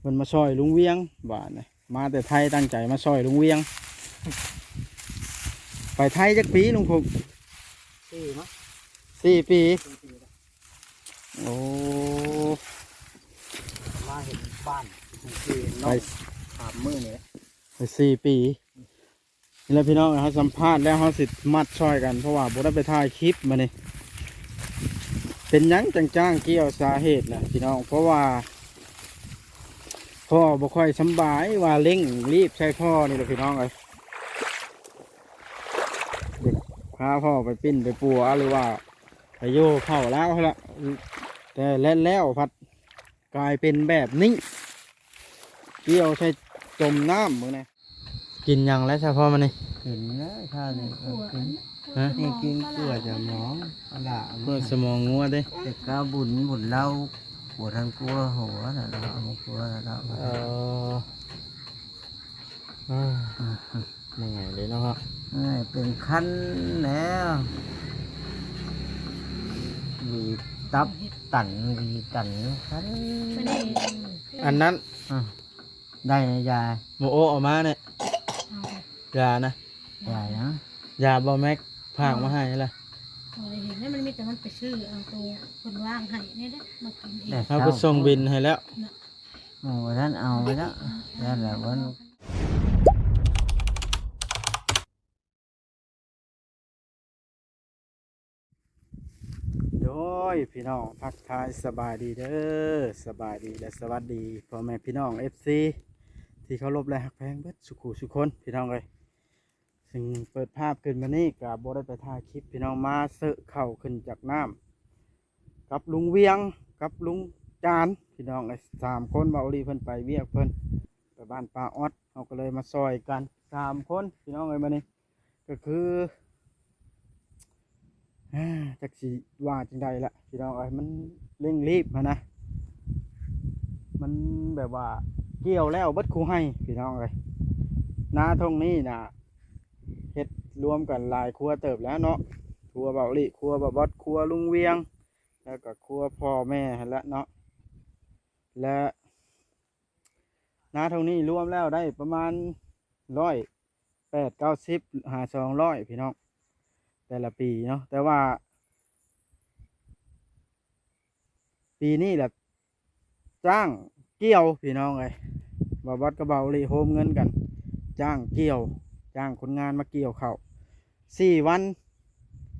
เพิ่นมาซอยลุงเวียงบ้านนี่มาแต่ไทยตั้งใจมาซอยลุงเวียง ไปไทยจักปีลุงพงสี่มั้งสี่ปีสี่ปีแล้วโอ้มาเห็นบ้านสี่ไปน้องสามมื้อนี่แหละไปสี่ปีนี่แหละพี่น้องเขาสัมภาษณ์แล้วเขาสิมัดช่อยกันเพราะว่าบุได้ไปถ่ายคลิปมานี่เป็นหยังจังจ้างๆเกี่ยวสาเหตุนะพี่น้องเพราะว่า พ่อบ่ค่อยสำบายว่าเร่งรีบใช้พ่อนี่แหละพี่น้องเลยเด็กพาพ่อไปปิ้นไปปัวหรือว่าไปโยเข้าแล้วละแต่แล้วแล้วพัดกลายเป็นแบบนี้เกี่ยวใช้จมน้ำมือนะกินหยังแล้วเฉพาะมันนี่กินนะข้าวนี่ก็กินฮะนี่กินเกลือจะหมองเอาละเพื่อสมองงัวเด้เด็กก็บุญบุญเล่า หัวทางกลัวหัวน่ะเราเอามากลัวเราเอออ่าไม่ไงเลยเนาะครับเอ้ยเป็นขั้นแล้วมีตับตันมีตันขั้นอันนั้นอะได้นะยายโมโอออกมาเนี่ยยานะยายนะยาบอแม็กผางมาให้ละ เราได้เห็นนี่มันมีแต่มันไปซื้อเอาตัวคนว่างให้เนี่ยนะมากินเองเขาก็ส่งบินให้แล้ว โอ้ท่านเอาไปแล้วนั่นแหละวันโดยพี่น้องพักทายสบายดีเด้อสบายดีและสวัสดีพ่อแม่พี่น้องเอฟซีที่เคารพและหักแพงเบิดสุขุสุคนพี่น้องเลย ซึ่งเปิดภาพขึ้นมานี่กับโบได้ไปถ่ายคลิปพี่น้องมาเสะเข่าขึ้นจากน้ำกับลุงเวียงกับลุงจานพี่น้องเลยสามคนเบาลีเพิ่นไปเวียกเพิ่นไปบ้านป้าออดเขาก็เลยมาซอยกันสามคนพี่น้องเลยมานี่ก็คืออ่าจักสีว่าจังใดละพี่น้องเอ้มันเร่งรีบมานะ มันแบบว่าเกี่ยวแล้วบัดคูให้พี่น้องเอ้ยนาทงนี้นะ รวมกันหลายครัวเติบแล้วเนาะครัวเบาลิครัวบะบดครัวลุงเวียง แล้วก็ครัวพ่อแม่หั่นละเนาะและนาทงนี้รวมแล้วได้ประมาณร้อยแปดเก้าสิบหาสองร้อยพี่น้องแต่ละปีเนาะแต่ว่า ปีนี้แหละจ้างเกี่ยวพี่น้องเลยบาบัดกระเบาลีโฮมเงินกัน จ้างเกี่ยว จ้างคนงานมาเกี่ยวเขา สี่วัน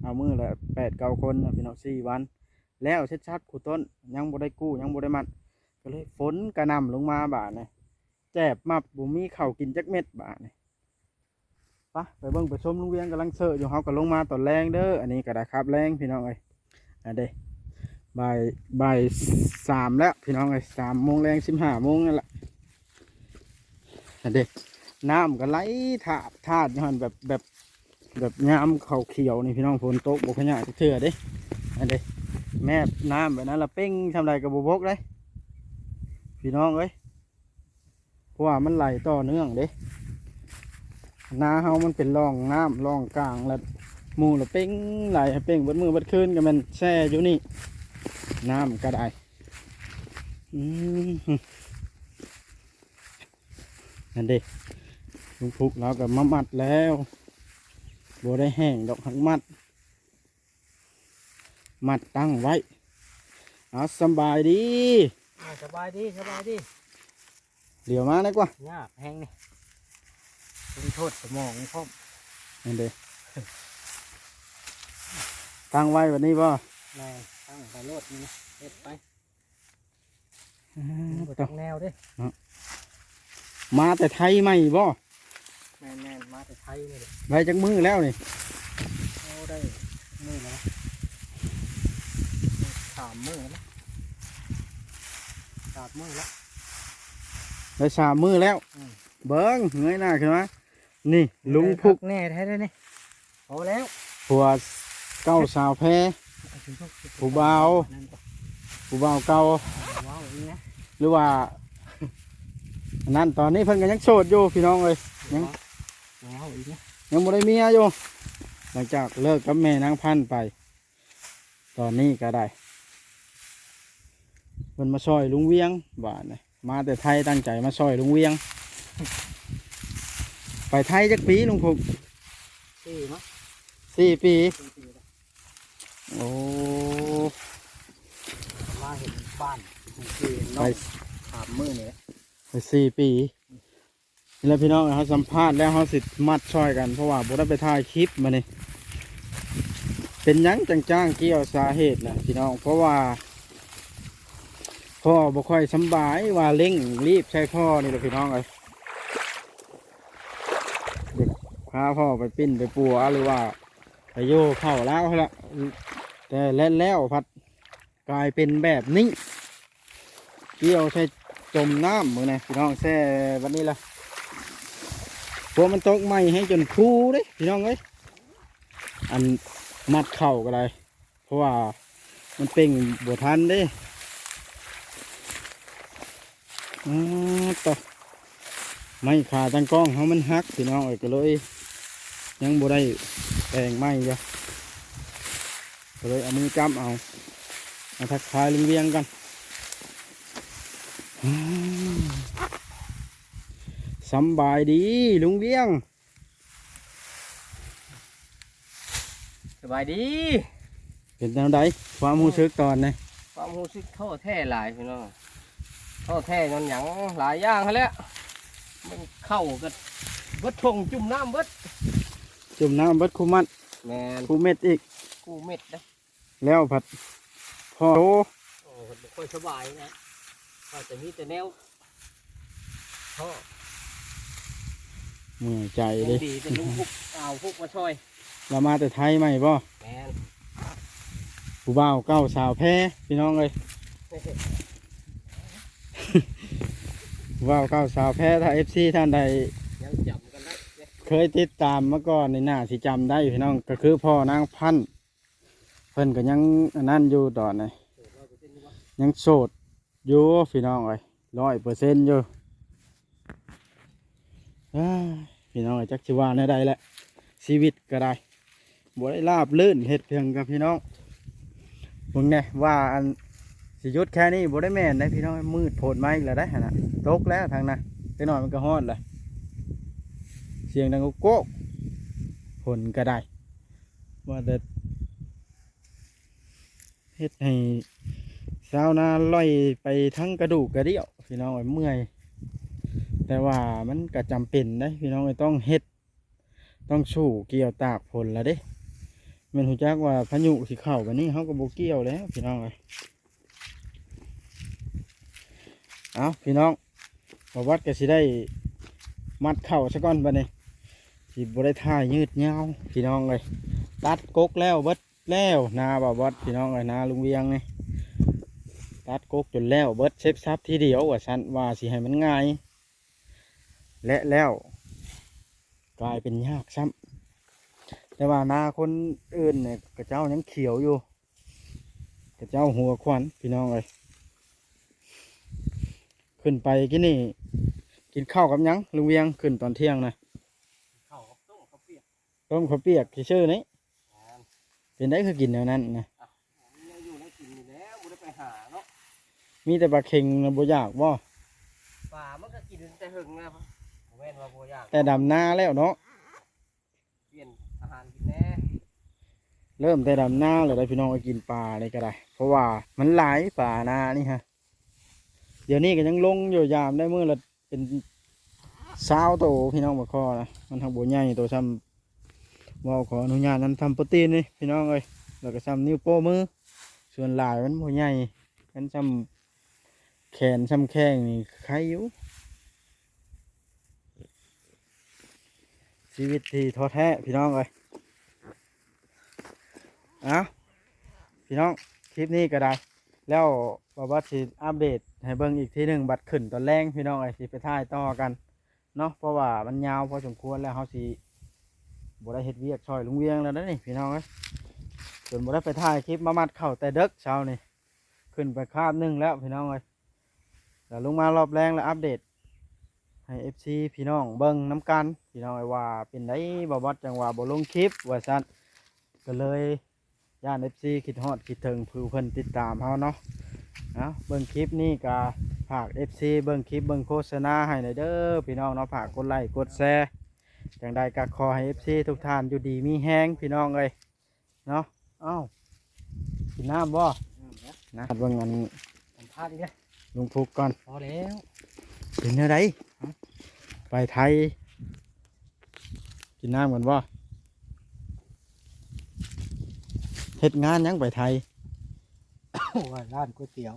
เอามือละแปดเก้าคนพี่น้องสี่วัน แล้วชัดๆขู่ต้นยังบ่ได้กู้ยังบ่ได้มัด ก็เลยฝนกระนำลงมาบาเนี่ยแจบมับบุมีเข้ากินจักเม็ดบาเนี่ยปะไปเบิ่งไปชมลุงเวียงกำลังเสิร์อยู่เฮาก็ลงมาตอนแรงเด้ออันนี้ก็ได้ครับแรงพี่น้องเอ้ยอันเด้บ่ายบ่ายสามแล้วพี่น้องเอ้ยสามโมงแรงสิบห้าโมงนั่นแหละอันเด้น้ำก็ไหลถาดถาดยันแบบแบบ แบบยามเขาเขียวนี่พี่น้องฝนตกบกขยะเถื่อเด้อันเด้แม่น้ำแบบนั้นละเป้งทำไรกับบุบกเลยพี่น้องเอ้ยเพราะว่ามันไหลต่อเนื่องเด้นาเฮามันเป็นร่องน้ำร่องกลางแล้วมูละเป้งไหลให้เป้งบดมือบิดคืนก็มันแช่อยู่นี่น้ำก็ได้อืมนั่นเด็ลุงพุกเราก็มามัดแล้ว โบได้แห้งดอกหักมัด มัดตั้งไว้เอาสำบายดีอ่าสบายดีสบายดีเดี๋ยวมาได้กว่ายากแห้งนี่เป็นโทษสมองพ่อมนั่นเด็ตั้งไว้แบบนี้ป่ะแม่ตั้งไปโลดนี่นะเฮ็ดไปอ่าบ่ต่ต้อองแนวเด้มาแต่ไทยไหมบ่ แม่นแม่นมาแต่ไทยนี่แหละไว้จากมือแล้วนี่เอาได้มือแล้วนะสามมือแล้วนะสามมือแล้วได้สามมือแล้วอืมเบิ้งเงยหน้าขึ้นมานี่ลุงพุกแน่แท้ได้นี่เอาแล้วผัวเก้าสาวแพรผู้บ่าวนั่นก่อนผู้บ่าวเก่าว้าวอย่างนี้นะหรือว่าอันนั้นตอนนี้เพิ่นก็ยังโสดอยู่พี่น้องเลยยัง ว้าวอีกนะยังบ่ได้เมียอยู่ หลังจากเลิกกับแม่นางพันธุ์ไป ตอนนี้ก็ได้เพิ่นมาช่วยลุงเวียงบ้านนี่มาแต่ไทยตั้งใจมาซอยลุงเวียง ไปไทยจักปีลุงพงสี่มั้งสี่ปีสี่ปีแล้วโอ้มาเห็นบ้านถูกเกณฑ์ไปเนาะถามมือนี่แหละไปสี่ปี นี่แหล้วพี่น้องเขาสัมภาษณ์แล้วเขาสิมัดช่อยกัน เพราะว่าบุได้ไปถ่ายคลิปมาเนี่ยเป็นยังจังจ้างเกี่ยวสาเหตุแหละพี่น้องเพราะว่าพ่อบ่ค่อยสบายว่าเร่งรีบใช้พ่อนี่แหละพี่น้องเอ้ยเด็กพาพ่อไปปิ้นไปปัวหรือว่าไปโยเข้าแล้วละแต่แล้วแล้วพัดกลายเป็นแบบนี้เกี่ยวใช้จมน้ำมือนะพี่น้องแซ่วันนี้ละ พวกมันตกไหมให้จนพูเด้พี่น้องเอ้ยอันมัดเข่าก็ได้เพราะว่ามันเป่งบวทันเด้อือต่อไม่ขาตั้งกล้องเขามันหักพี่น้องเอ้ยก็เลย ยังบ่ได้แปลงไม้จ้ะก็เลยเอามือจ้ำเอามาทักทายลุงเวียงกันอ สำบายดีลุงเวียงสบายดี เป็นจังไดความรู้สึกตอนนี้ความรู้สึกโทษแท้หลายพี่น้องโทษแท้นอนหยังหลายอย่างเขาแหล้วมันเข้ากันเบิดทงจุ่มน้ำเบิดจุ่มน้ำเบิดคุมัดแมนคูเม็ดอีกกูเม็ดนะแล้วผัดพ่อโตโอ้บ่ค่อยสบายนะว่าแต่มีแต่แนวท่อ เมื่อยใจยังเลยดีแต่ลุงพุกเอาพุกมาช่วยเรามาแต่ไทยไหมบ่แมนผู้บ่าวเก้าสาวแพ้พี่น้องเลยผู้บ่าวเก้าสาวแพ้ถ้าเอฟซีท่านใดยังจำกันได้เนี่ยเคยติดตามมาก่อนในหน้าสิจำได้อยู่พี่น้องก็คือพ่อนางพันธุ์เพิ่นก็ยังอันนั่นอยู่ตอนนี้โอ้ร้อยเปอร์เซ็นต์นี่วะยังโสดอยู่พี่น้องเอ้ยร้อยเปอร์เซ็นต์อยู่อ้าย พี่น้องเอ้ยจักชิวาในใดแหละชีวิตก็ได้บ่ได้ราบลื่นเฮ็ดเพียงกับพี่น้องเบิ่งแน่ว่าอันสิยุดแค่นี้บ่ได้แม่นได้พี่น้องมืดโผดมาอีกแล้วได้หั่นะตกแล้วทางน่ะไปหน่อยมันก็ฮอดเลยเสียงดังโก๊กผลก็ได้ว่าแต่เฮ็ดให้ชาวนาลอยไปทั้งกระดูกกระเดี่ยวพี่น้องเอ้เมื่อย แต่ว่ามันก็จำเป็นนะพี่น้องเอ้ยต้องเฮ็ด ต้องสู้เกี่ยวตากผลละเด้มันหูจักว่าพายุสิเข้ากันนี้เขาก็บเกี่ยวแล้วพี่น้องเอ้ยเอาพี่น้องบวัดก็สิได้มัดเข่าซะก่อนบัดนี้สิบ่ได้ท่ายืดยาพี่น้องเลยตัดกกแล้วเบิดแล้วนาบ่วัดพี่น้องเลยนาลุงเวียงนี่ตัดกกจนแล้วเบิดเซฟซับทีเดียวว่าสันว่าสิให้มันง่าย และแล้ว กลายเป็นยากซ้ำแต่ว่านาคนอื่นเนี่ยกระเจ้ายังเขียวอยู่กระเจ้าหัวควันพี่น้องเลยขึ้นไปกินนี่ กินข้าวกับหยังลุงเวียงขึ้นตอนเที่ยงนะเข้ากับต้มข้าวเปียกต้มข้าวเปียกที่ชื่อนี้แม่นเป็นได้คือกินแนวนั้นนะผมยังอยู่ในกินอยู่แล้วบ่ได้ไปหาเนาะมีแต่ปลาเค็งนะบ่อยากบ่ป่ามันก็กินแต่หึงนะครับบ่ แม่นว่าบ่อยากแต่ดำนาแล้วเนาะเปลี่ยนอาหารกินแน่เริ่มแต่ดำหน้าเลยได้พี่น้องไปกินปลาอะไรก็ได้ เพราะว่ามันหลายป่านานี่ฮะเดี๋ยวนี้ก็ยังลงอยู่ยามได้เมื่อละเป็นสาวโตพี่น้องมาคอนะมันทำบัวใหญ่ตัวซ้ำว่าขออนุญาตนั้นทำโปรตีนนี่พี่น้องเลยแล้วก็ซ้ำนิ้วโป้มือ ส่วนหลายมันบัวใหญ่กันซ้ำแขนซ้ำแข้งนี่ใครอยู่ ชีวิตที่ท้อแท้พี่น้องเลยเอาพี่น้องคลิปนี้ก็ได้ แล้วบอบัดสิอัปเดตให้เบิ่งอีกทีหนึ่งบัดขึ้นตอนแรงพี่น้องไอ้สิไปถ่ายต่อกันเนาะเพราะว่ามันยาวพอสมควรแล้วเขาสิบ่ได้เฮ็ดเวียกช่อยลุงเวียงแล้วนะนี่พี่น้องเอ้ยจนบ่ได้ไปถ่ายคลิปมามัดเข่าแต่เด็กเช้านี่ขึ้นไปคาบหนึ่งแล้วพี่น้องเอ้ยแล้วลงมารอบแรงแล้วอัปเดต ให้ FC พี่น้องเบิ่งน้ำกัน พี่น้องไอ้ว่าเป็นไดบ่บัดจังว่าบ่ลงคลิปว่าซั่นก็เลยย่านเอฟซีคิดฮอดคิดถึงผู้เพิ่นติดตามเฮาเนาะเอาเบิ่งคลิปนี้ก็ฝาก FC เบิ่งคลิปเบิ่งโฆษณาให้หน่อยเด้อพี่น้องเนาะฝากกดไลค์กดแชร์จังใดก็ขอให้ FC ทุกท่านอยู่ดีมีแฮงพี่น้องเอ้ยเนาะเอ้ากินน้ำบ่นะเบิ่งอันสัมภาษณ์อีกแล้วลุงพุกก่อนพอแล้วเป็นอะไร ไปไทย กินน้ำกันบ่เฮ็ดงานหยังไปไทย ว่าร้านก๋วยเตี๋ยว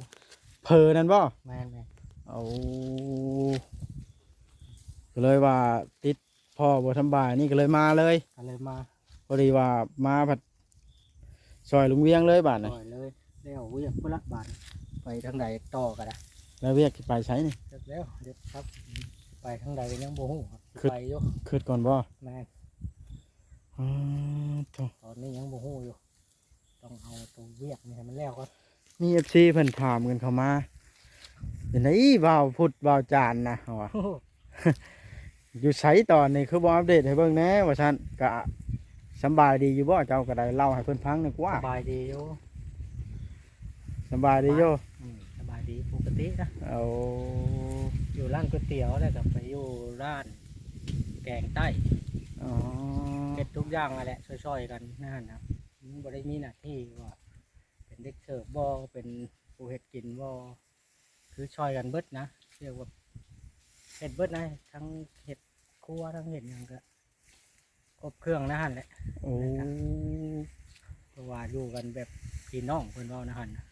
เพอนั่นบ่แม่นแม่นเอาก็เลยว่าติดพ่อบ่ทำบายนี่ก็เลยมาเลย ก็เลยมาพอดีว่ามาผัดซอยลุงเวียงเลยบาทปนะล่อยเลยแล้วเวียกพุละบาทไปทางใดต่อกันนะแล้วเวียกสิไปใช้นี่เสร็จแล้วเด็ดครับ ไปทางใดก็ยังโบหูครับคือไปอยู่คืดก่อนบ่แม่นอ๋อโถ่ตอนนี้ยังโบหูอยู่ ต้องเอาตัวเวียกนี่ให้มันแล้วก่อนมี FC เพิ่นถามกันเข้ามาเป็นไงบ่าวพุดบ่าวจานนะว่า อยู่ไสตอนนี้คือบ่อัปเดตให้เบิ่งแหน่ว่าซั่นก็สำบายดีอยู่บ่เจ้าก็ได้เล่าให้เพิ่นฟังหนึอยกว่าสบายดีอยู่สำบายดีอยู่อืมสบายดีปกตินะ เอา อยู่ร้านก๋วยเตี๋ยวแล้วก็ไปอยู่ร้านแกงใต้อ๋อเฮ็ดทุกอย่างนั่นแหละช่วยๆกันนั่นนะมันบ่ได้มีหน้าที่ว่าเป็นเด็กเสิร์ฟบ่เป็นผู้เฮ็ดกินบ่คือช่วยกันเบิดนะเรียกว่าเฮ็ดเบิดนะทั้งเฮ็ดครัวทั้งเฮ็ดหยังก็ครบเครื่องนะหั่นแหละโอ้เพราะว่าอยู่กันแบบพี่น้องเพิ่นเว้านะหั่นนะ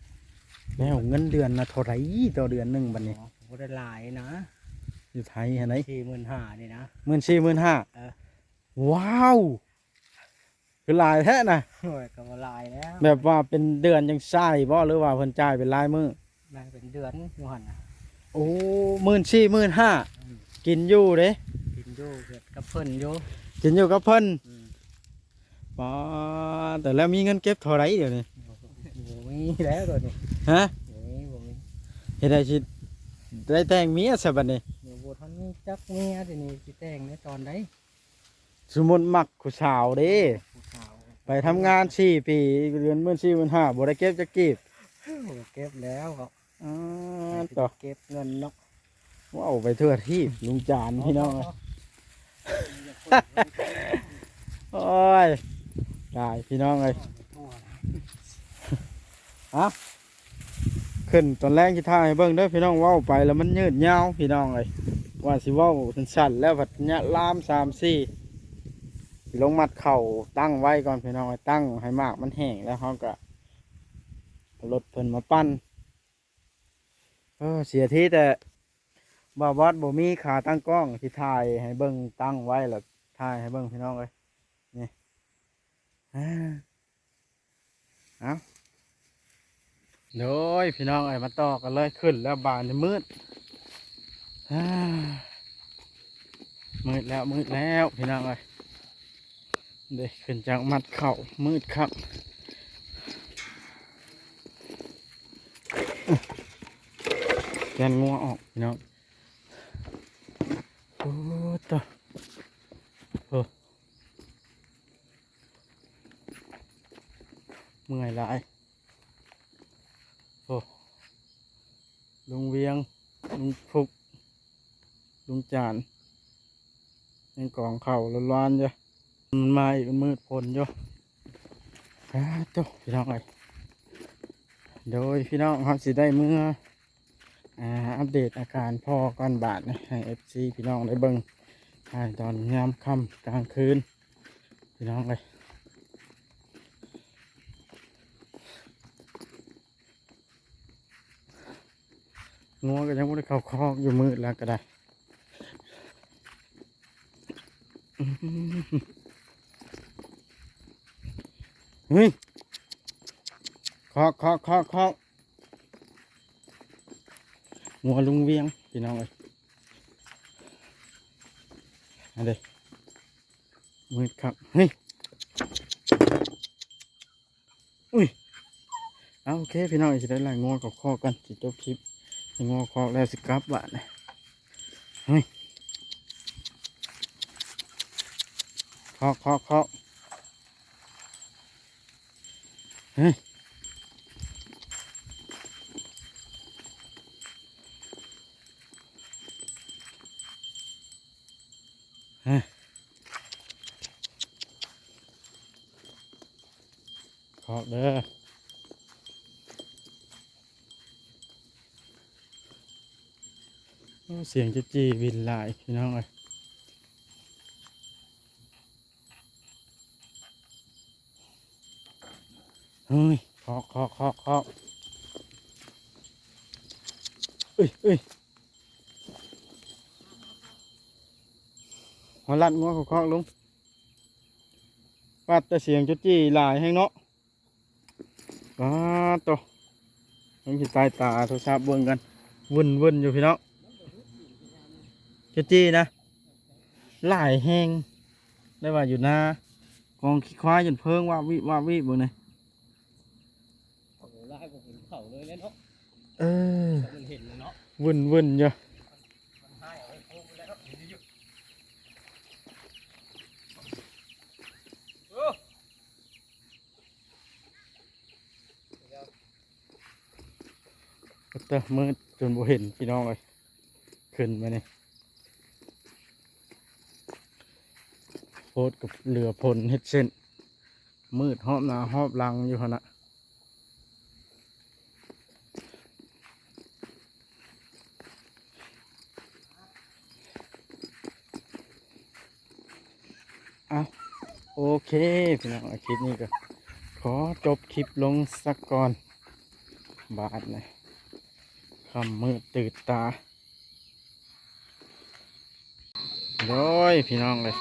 แล้วเงินเดือนน่ะเท่าไหร่ต่อเดือนหนึงบัดนี้อ๋อ บ่ได้หลายนะอยู่ไทยหั่นไหน45,000นี่นะหมื่นสี่หมื่นห้าเออว้าว คือหลายแท้นะโอ้ยก็บ่หลายแล้วแบบว่าเป็นเดือนยังใช่บ่หรือว่าเพิ่นจ่ายเป็นรายมือแม่งเป็นเดือนอยู่หั่นน่ะโอ้หมื่นสี่หมื่นห้าอืมกินอยู่เด้กินอยู่เฮ็ดกับเพิ่นอยู่กินอยู่กับเพิ่นอืมป๋อแต่แล้วมีเงินเก็บเท่าไหรเดี๋ยวนี้บ่มีแล้วตัวนี้ฮะบ่มีบ่มีเฮ็ดได้สิ ได้แต่งเมียซะบัดนี้เดี๋ยวบทมันมีจักเมียเดี๋ยวนี้สิแต่งในตอนใดสมมุติมักผู้สาวเด้ ผู้สาวไปทำงานสี่ปีเดือนหมื่นสี่หมื่นห้าบ่ได้เก็บจักกีบโอ้เก็บแล้วก็อ๋อต่อเก็บเงินเนาะว้าวไปทั่วที่ลุงจานพี่น้องเอ้ยโอ้ยได้พี่น้องเอ้ย ขึ้นตอนแรกที่ท่าให้เบิ่งเด้อพี่น้องเว้าไปแล้วมันยืดยาวพี่น้องเลยว่าสิเว้าสั้นๆแล้วผัดเนี้ยลามสามสี่ลงมัดเข่าตั้งไว้ก่อนพี่น้องเอ้ยตั้งให้มากมันแห้งแล้วเขาก็เอารถเพิ่นมาปั้นเออเสียทีแต่บาวอดบ่มีขาตั้งกล้องที่ถ่ายให้เบิ่งตั้งไว้แล้วถ่ายให้เบิ่งพี่น้องเลยนี่อ่าเอา โดยพี่น้องไอ้มาต่อกันเลยขึ้นแล้วบานมืดมืดแล้วมืดแล้วพี่น้องไอ้ยเด็กขึ้นจากมัดเข่ามืดครับแกนงัวออกพี่น้องโอ้ต่อโอ้เมื่อยหลาย ลุงเวียง ลุงฟุก ลุงจานยังกองเข่าร้อนๆอยู่มันมาอีกมันมืดพลอยู่อ้าเจ้าพี่น้องไอ้ยโดยพี่น้องเขาสิได้เมื่ออ่าอัปเดตอาการพ่อก้อนบาทนะให้เอฟซีพี่น้องได้เบิงตอนยามค่ำกลางคืน พี่น้องเลย งัวก็ยังไม่ได้เข้าคอกอยู่มืดแล้วก็ได้อื้อหือเฮ้ยคอกคอกคอกคอกงัวลุงเวียงพี่น้องเอ้ยอันเด็มืดครับเฮ้ยอุ้ยเอาโอเคพี่น้องจะได้ไล่งัวกับคอกกันจิจบคลิป งอคอกแล้วสิกลับบ้านนะเฮ้ยคอกคอกคอกเฮ้ย ขอบเด้อโอ้ เสียงจะจีวินหลายพี่น้องเอ้ยเฮ้ยเคาะเคาะเคาะเคาะเอ้ยเอ้ยหัวลัดงัวเขาเคาะลุงปัดแต่เสียงจะจีหลายให้เนาะว้าโตวมันสิตายตาโทรศัพท์เบิ่งกันวุ่นวุ่นอยู่พี่น้อง จะจีนะ หลายแหงได้ว่าอยู่หน้ากองขี้ควายจนเพิงว่าวิว่าวิเบิ่งหน่อยโอ้โหลายผมเห็นเข่าเลยแล้วเนาะเออมันเห็นเลยเนาะวุ่นวุ่นอยู่มันให้เอาไว้โค้งไปแล้วเห็นอยู่โอ้แต่มืดจนบ่เห็นพี่น้องเลยขึ้นมาเนี่ยโพ ดกับเรือพลเฮ็ดเส้นมืดหอบหนาหอบลังอยู่ขณะเอาโอเค พี่น้องคลิปนี้ก็ ขอจบคลิปลงสักก่อน บาทเลยคำมืดตื่นตาโดยพี่น้องเลย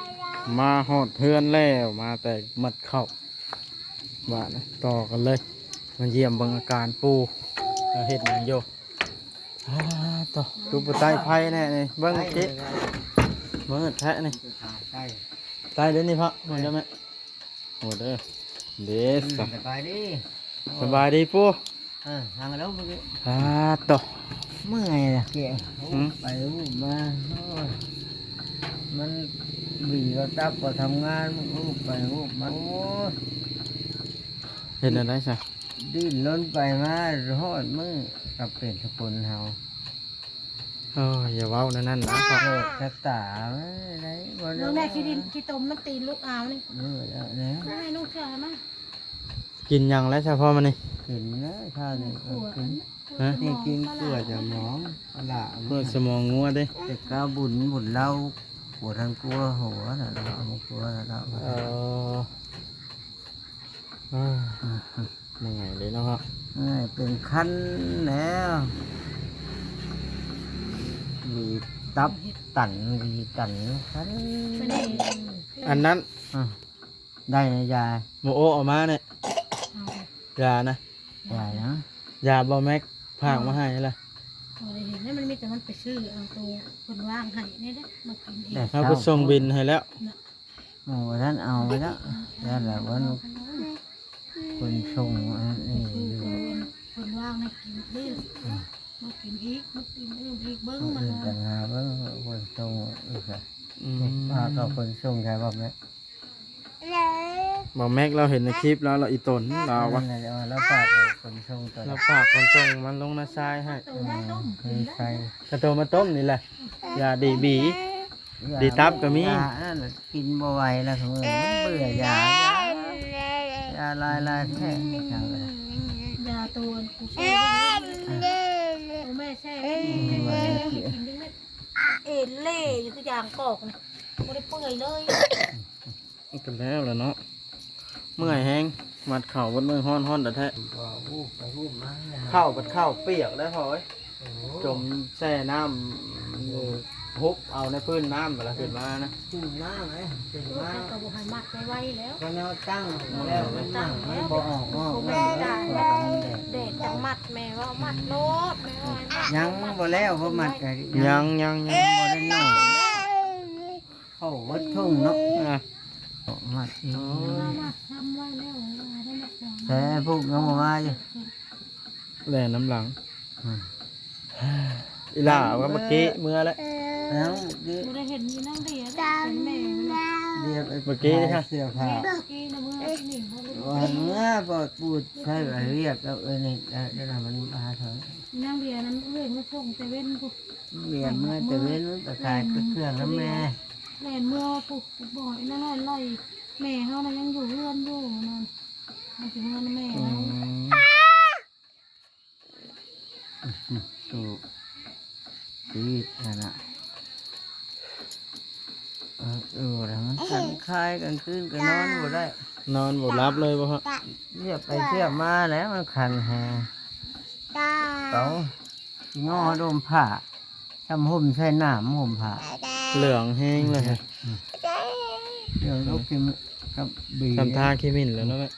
มาหอดเพื่อนแล้วมาแต่มัดเข้าบาทนะต่อกันเลย มาเยี่ยมเบังอาการปูแล้วเห็ดหยังโยอ่าต่อดูปใต้ไพ่แน่นี่เบิ้งเจ๊มืดแท้นี่ใช่ใต้เด้อนี่พระมืดได้ไหมโหเด้อเด็ดสบายดีสบายดีปูเออทางแล้วเมื่อกี้อ่าต่อเมื่อยนะเกี่ยหืมไปรูปมาโอ้ยมัน บีเราตับก็ทำงานรูปไปรูปมาโอ้ยเห็นอะไรซะดิ้นล้นไปมาหอดมือกับเป็นสกุลเฮาโอ้ยอย่าเว้านั่นนั่นนะครับโลกชะตาไม่ได้บ่ได้น้องแม่ขี้ดินขี้ตมมันตีลูกอาวนี่เออแล้วเนี่ให้ลูกเชื่อไหมกินยังแล้วเฉพาะมันนี่กินนะข้าวนี่ขัวกินฮะนี่กินเกลือจะหมองปลาเพื่อสมองงัวเด้แต่ก้าบุญบุญเล่า ปวดทางกลัวหัวน่ะเราเอามากลัวน่ะเราเออเอ้ยเมื่อยเลยเนาะครับเอ้ยเป็นคันแล้ว มีตับตันมีตันคันไม่ได้อันนั้นอะได้นะยายโมโอออกมาเนี่ยเอายานะยายนะยาบอแม็กผากมาให้นั่แหละ เอาได้เห็นแล้วมันมีแต่มันไปซื้อเอาตัวคนว่างให้นี่เด้อมากินเอง เขาก็ส่งบินให้แล้วโอ้ท่านเอาไปแล้วนั่นแหละวันคนส่งอันนี้คืออยู่คนคนว่างให้กินนี่มากินอีกมากินอีกอีกเบิ้งมันอื่นนะต่างหากว่าคนส่งอีกอะอืม ป้าก็คนส่งใช่ป่ะแม่ บอแม็กเราเห็นในคลิปแล้วเราอีตนเราวะนั่นแหละว่าแล้วป้าก็คนส่งตัวเราฝากคนส่งมันลงนาทรายให้ตัวได้ต้มเคยใส่กระโตมาต้มนี่แหละยาดีบี ดีตับก็มียานั่นแหละกินบ่ไหวแล้วของเออมันเบื่อยายายาลายลายแท้จังเลยยาตัวกูใช้ตัวแม่ใช้กินได้เม็ดเอ็นเล่อยู่ทุกอย่างกอกเลยไม่ได้เปื่อยเลย กันแล้วล่ะเนาะเมื่อยแห้งมัดเข่าบนมือห้อนห้อนแต่แท้บ่วูบไปวูบมาเนี่ยข้าวกับข้าวเปียกได้พอเอ้ยโอ้โหจมแช่น้ำฮุบเอาในพื้นน้ำเวลาขึ้นมานะขึ้นมาไหมขึ้นลูกมาให้กระบอกให้มัดไว้แล้วก็แนวตั้งแล้วมันตั้งมันบ่ออกออกแล้วแล้วก็มันแดดเด็ดจังมัดแม่ว่ามัดโลดแม่ว่ามัดยังบ่แล้วบ่มัดกันยังยังยังบ่ได้น้อยเข้าวัดทุ่งเนาะ อะมัดอีกมัดทำไว้แล้วได้มัดสองแต่พวกน้องบ่มาอยู่แหล่น้ำหลังอืมอีหล่าว่าเมื่อกี้เมื่อแล้วแล้วเดี๋ยวกูได้เห็นมีนั่งเดียเป็นแม่เดี๋ยวไปเมื่อกี้นี่ค่ะเสื้อผ้าเมื่อกี้นะเมื่อนี่เขาวันเมื่อบ่พูดใช่ไปเรียกแล้วเอ้ยนี่ได้ได้มันมาเถอะนั่งเดียนั้นเอ้ยมาส่งเซเว่นกูเรียนเมื่อแต่เว้นมันตะกายเครื่องน้ำแม่ แล่นเมื่อปลุกบ่อยนั่นไล่แม่เขานะยังอยู่เรือนอยู่นั่นมาถึงเงินแม่อืแล้วมถูกชีวิตนั่นน่ะเออเออแล้วมันสันคายกันคืนก็นอนบ่ได้ นอนบ่รับเลยบ่ฮะเทียบไปเทียบมาแล้วมันคันแฮต้องงอโดมผ้าทำห่มใช้หนามห่มผ้า เหลืองแห้งเลยฮะเดี๋ยวลูกกินกับบีทำท่าขี้มินแล้วเนาะแม่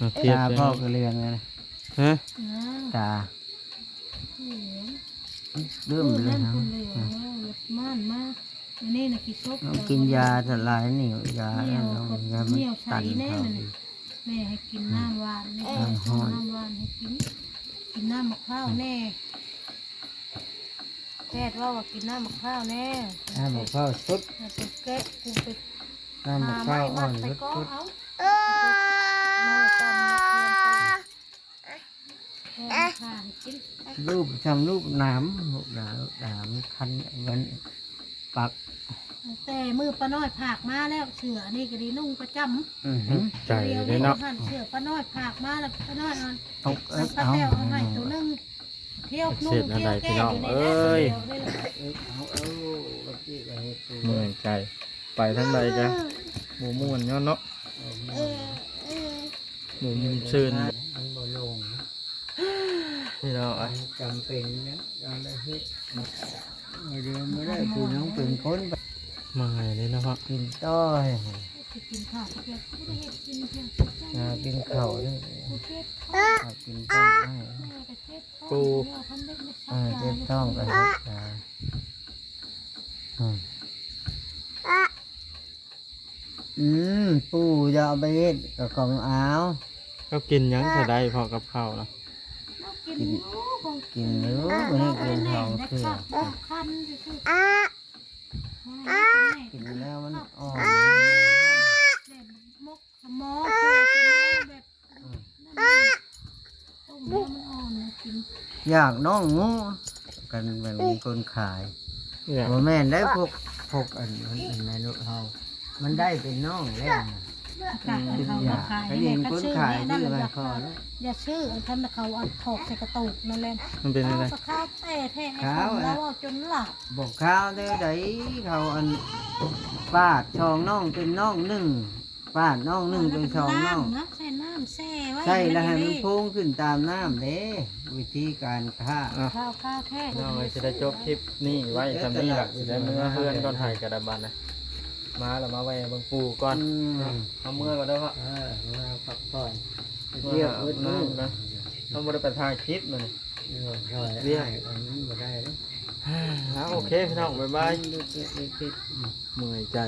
มาเทียบตาเลยพ่อก็เรียงไงนะฮะนะตาเหลืองเริ่มเลยนั่นนะคุณเหลืองม่านมากอันนี้นะกี่ซบต้องกินยาสลายนี่ยาเนี่ยน้องยามันตันเขาแม่ให้กินน้ำหวานนี่น้ำห้อนน้ำหวานให้กินกินน้ำมะพร้าวแน่ แพทย์ว่าว่ากินน้ำมะพร้าวแน่น้ำมะพร้าวสุดให้ไปแกะกูไปน้ำมะพร้าวอ่อนไปสุดก็สุดเอามาตำมาเทียมไปแม่ค่ะให้กินรูปทำรูปหน้ำรูปหน้ำรูปหน้ำคันวันปักแต่มือป้าน้อยผากมาแล้วเสือนี่ก็ดีนุ่งประจำอื้อหือใจเลยเนาะหันเสือป้าน้อยผากมาแล้วป้าน้อยเอาตกเอ้เอายป้าเอาแต้วเอาให้ตัวหนึง เที่ยวนุ่งเที่ยวแก้อยู่ในนั้นเดียวได้เลยเอาเอาเอาที่ไปให้ตัวเมื่อยใจไปทั้งใดกะหมูม่วนย้อนเนาะหมูมุมซื่นมันบ่ลงนะพี่น้องเอ้ยมันจำเป็นนะการได้เฮ็ดไม่ได้ไม่ได้ผู้น้องเป็นคนไปเมื่อยเลยเนาะพ่อกินต้อยสิกินข้าวเพี กินเพียงหากินข้าวด้วยกูเจ็บหากินต้มให้แม่ก็เจ็บท้องเนี่ยพันเล็กไม่อ่าชักเจ็ยาบท้องก็เฮ็ดยาอืมอืมปู่จะเอาไปเฮ็ดกับของอ้าวก็กินหยังจะได้พอกับข้าวนะเรากินรู้คงกินหรือวันนี้กินทองเถื่อคันคือกินแล้วมันอ่อนแบบ มอแบบต้มแล้วมันอ่อนกินอยากน้องงูกันเป็นคนขายเนี่ยบ่แม่นได้พวกพวกอันนั้นอันในลูกเฮามันได้เป็นน้องแล้ว กะเป็นเขาอยาขายไปเรียนคนขายนั่นที่แหละพอแล้วอย่าชื่อท่านเขาเอาถอกใส่กระตุกนั่นแหละมันเป็นอะไร ข้าวแต่แท้ให้คนแล้วเอาจนหลับบอกข้าวเด้ไดเขาอันปาดชองน้องเป็นน้องหนึ่ง ปาดน้องหนึ่งเป็นสองน้องนะใส่น้ำแช่ไว้ใช่แล้วให้มันพุ่งขึ้นตามน้ำเด้วิธีการฆ่าข้าวข้าวแท้น้องเลยจะได้จบคลิปนี่ไว้ทำนี่แหละจะได้เมื่อเพื่อนก่อนถ่ายกระดาบันนะมาแล้วมาไว้เบางปูก่อนอืม เอาเมื่อก่อนเด้อพ่อเออมาพักผ่อนเมื่เรียอกมืดมืน้ดำนะต้องบริไปถ่ายคลิปมาเนี่ยเรียกอันนี้บ่ได้เลยอ่าโอเคพี่น้องบ๊ายบายดูสิดูสิเมื่อยใจ